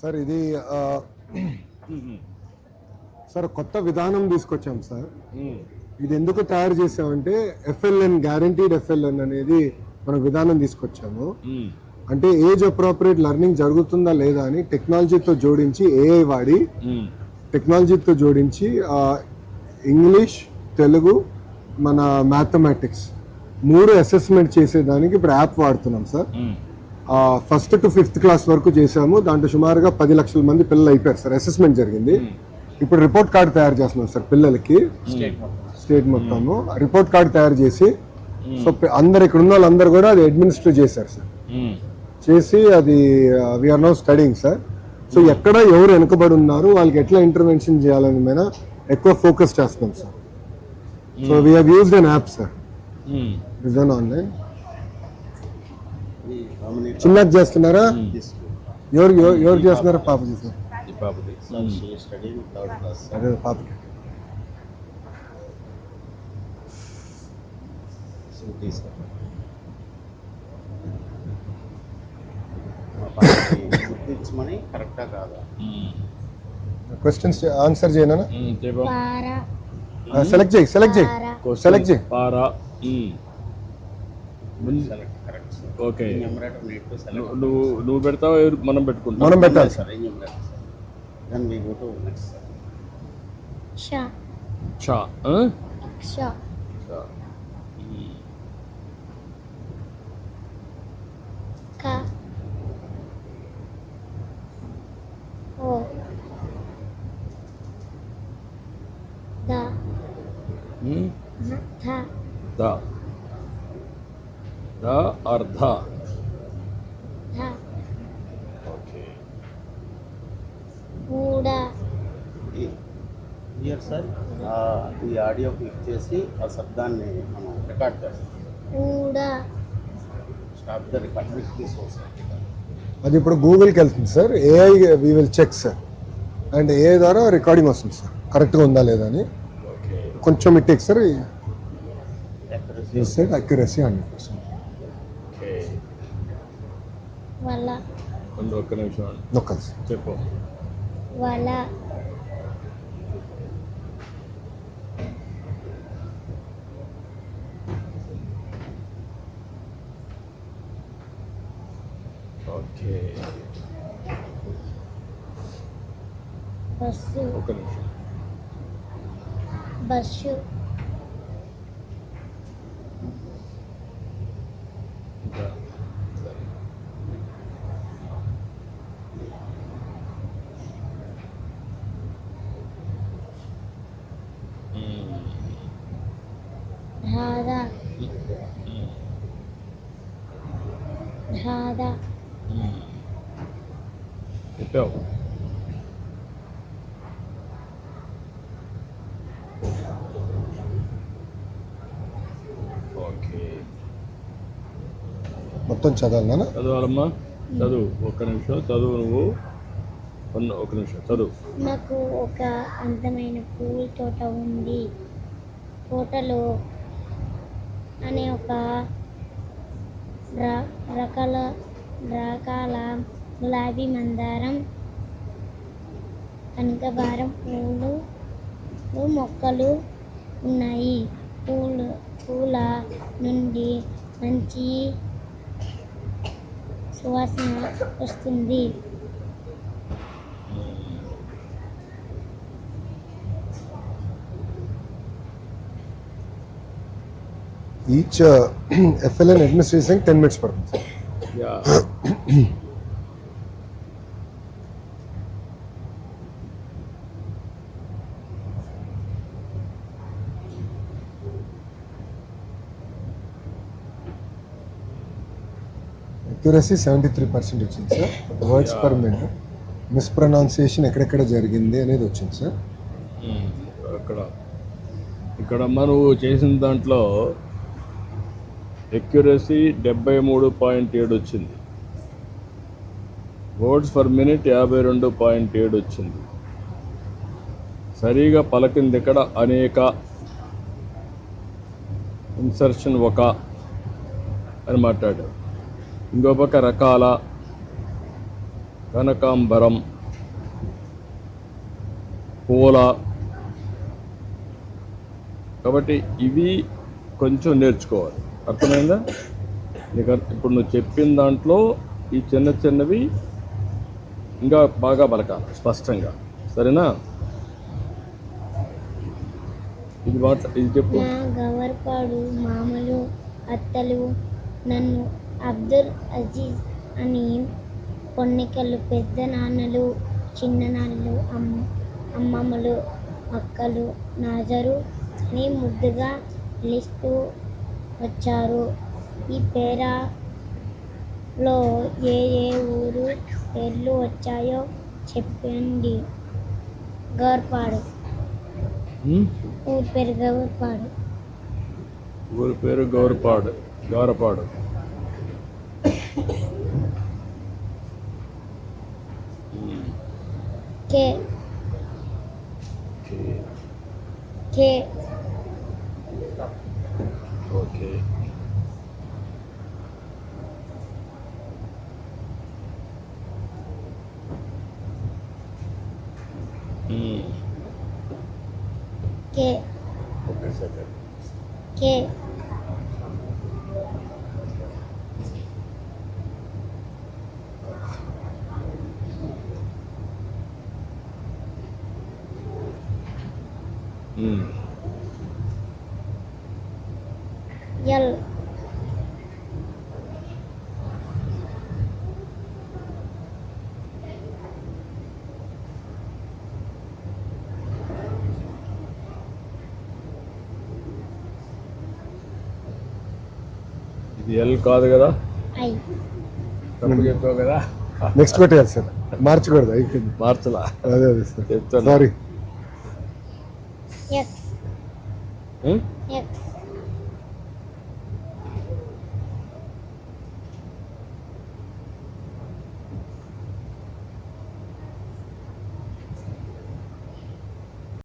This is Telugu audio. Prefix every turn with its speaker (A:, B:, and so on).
A: సార్ ఇది సార్ కొత్త విధానం తీసుకొచ్చాం సార్. ఇది ఎందుకు తయారు చేసామంటే ఎఫ్ఎల్ఎన్ గ్యారంటీడ్ ఎఫ్ఎల్ఎన్ అనేది మనం విధానం తీసుకొచ్చాము. అంటే ఏజ్ అప్రోప్రియేట్ లెర్నింగ్ జరుగుతుందా లేదా అని టెక్నాలజీతో జోడించి ఏఐ వాడి టెక్నాలజీతో జోడించి ఇంగ్లీష్ తెలుగు మన మ్యాథమెటిక్స్ మూడు అసెస్మెంట్ చేసేదానికి ఇప్పుడు యాప్ వాడుతున్నాం sir. First to fifth class వరకు చేసాము దాంట్లో సుమారుగా పది లక్షల మంది పిల్లలు అయిపోయారు సార్. అసెస్మెంట్ జరిగింది. ఇప్పుడు రిపోర్ట్ కార్డ్ తయారు చేస్తున్నాం సార్ పిల్లలకి. స్టేట్ మొత్తము. రిపోర్ట్ కార్డ్ తయారు చేసి సో అందరు ఇక్కడ ఉన్న వాళ్ళందరూ కూడా అది అడ్మినిస్టర్ చేశారు సార్. చేసి అది we are no studying sir. So ఎక్కడ ఎవరు వెనుకబడి ఉన్నారు వాళ్ళకి ఎట్లా ఇంటర్వెన్షన్ చేయాలని మీద ఎక్కువ ఫోకస్ చేస్తున్నాం sir. So we have used an app sir online చిన్నది చేస్తున్నారా? ఎవరు ఎవరు- ఎవరు చేస్తున్నారా పాప చేస్తున్నారు.
B: క్లాస్
A: అదే పాపకి
B: శృతి సార్ గుర్తించమని కరెక్టా కాదా?
A: క్వశ్చన్స్ ఆన్సర్ చేయనా? సెలెక్ట్ చేయి సెలెక్ట్ చేయి. సెలెక్ట్ చేయి.
C: పారా
B: సెలెక్ట్
C: ఓకే. నువ్వు నువ్వు పెడతావా? ఎవరు- మనం పెట్టుకుంటాం.
A: మనం పెట్టాలి
B: sir then we go to next sir
D: ష.
C: చా ఆ?
D: ష.
C: చా.
D: క. ఓ. ద.
C: ద. ద అర్ధ.
D: ధ.
C: ఓకే.
D: ఊడ
B: ఇయర్ సార్? ఈ ఆడియో క్లిక్ చేసి ఆ శబ్దాన్ని మనం రికార్డ్ చేస్తాం.
D: ఊడ
B: స్టాప్ ద రికార్డ్ సార్.
A: అది ఇప్పుడు గూగుల్కి వెళ్తుంది sir. AI we will check sir and ఏ ద్వారా రికార్డింగ్ వస్తుంది సార్ కరెక్ట్గా ఉందా లేదా అని.
C: ఓకే.
A: కొంచెం ఇట్టేకి sir
B: accuracy.
A: Set accuracy hundred percent
C: okay
D: వల
C: ముందు ఒక్క నిమిషం
A: నొక్కాలి సార్
C: చెప్పు
D: వల
C: ఓకే
D: బస్సు
C: ఒక్క నిమిషం
D: బస్సు
C: ఇంకా సరే. ఉమ్.
D: ధార ధార
C: చెప్పావు ఓకే
A: మొత్తం చదవాలనా?
C: చదవాలమ్మా. చదువు. ఒక్క నిమిషం. చదువు నువ్వు. ఒక నిమిషం. చదువు.
D: నాకు ఒక అందమైన పూల తోట ఉంది. తోటలో అనే ఒక ర- రకాల రకాల గులాబీ మందారం కనకభారం పూలు మొక్కలు ఉన్నాయి. పూలు పూల నుండి మంచి సువాసన వస్తుంది.
A: Each FLN administration ten minutes పడుతుంది అక్యురసీ సెవెంటీ త్రీ పర్సెంట్ వచ్చింది sir words per minute mispronunciation ఎక్కడెక్కడ జరిగింది అనేది వచ్చింది సార్
C: ఉమ్, అక్కడ. ఇక్కడ మనం చేసిన దాంట్లో ఎక్యురసీ డెబ్బై మూడు పాయింట్ ఏడు వచ్చింది. వర్డ్స్ పర్ మినిట్ యాభై రెండు పాయింట్ ఏడు వచ్చింది. సరిగా పలకింది ఇక్కడ అనేక ఇన్సర్షన్ ఒక అని మాట్లాడాడు ఇంకో పక్క రకాల కనకాంబరం పూల కాబట్టి ఇవి కొంచెం నేర్చుకోవాలి. అర్థమైందా? నీకు ఇప్పుడు నువ్వు చెప్పిన దాంట్లో ఈ చిన్న చిన్నవి ఇంకా బాగా బలకాలి స్పష్టంగా. సరేనా? ఇది మాట ఇది చెప్పు.
D: గవర్పాడు మామలు అత్తలు నన్ను అబ్దుల్ అజీజ్ అని పొన్నికలు పెద్ద నాన్నలు చిన్న నాన్నలు అమ్మ అమ్మమ్మలు అక్కలు నాజరు అని ముద్దుగా లిస్టు వచ్చారు. ఈ పేరాలో ఏ ఏ ఊరు పేర్లు వచ్చాయో చెప్పండి. గవర్పాడు
C: ఉమ్?
D: ఊరి పేరు గవర్పాడు
C: ఊరి పేరు Gowrapadu Gowrapadu.
D: K. K
C: okay um.
D: K
C: okay second
D: K
C: um.
D: L
C: L కాదు కదా?
D: ఐ.
C: తప్పు చెప్పావు కదా?
A: నెక్స్ట్ పెట్టేయాలి సార్. మార్చకూడదు అయిపోయింది
C: మార్చలా?
A: అదే అదే సార్.
C: చెప్తాను
A: సారీ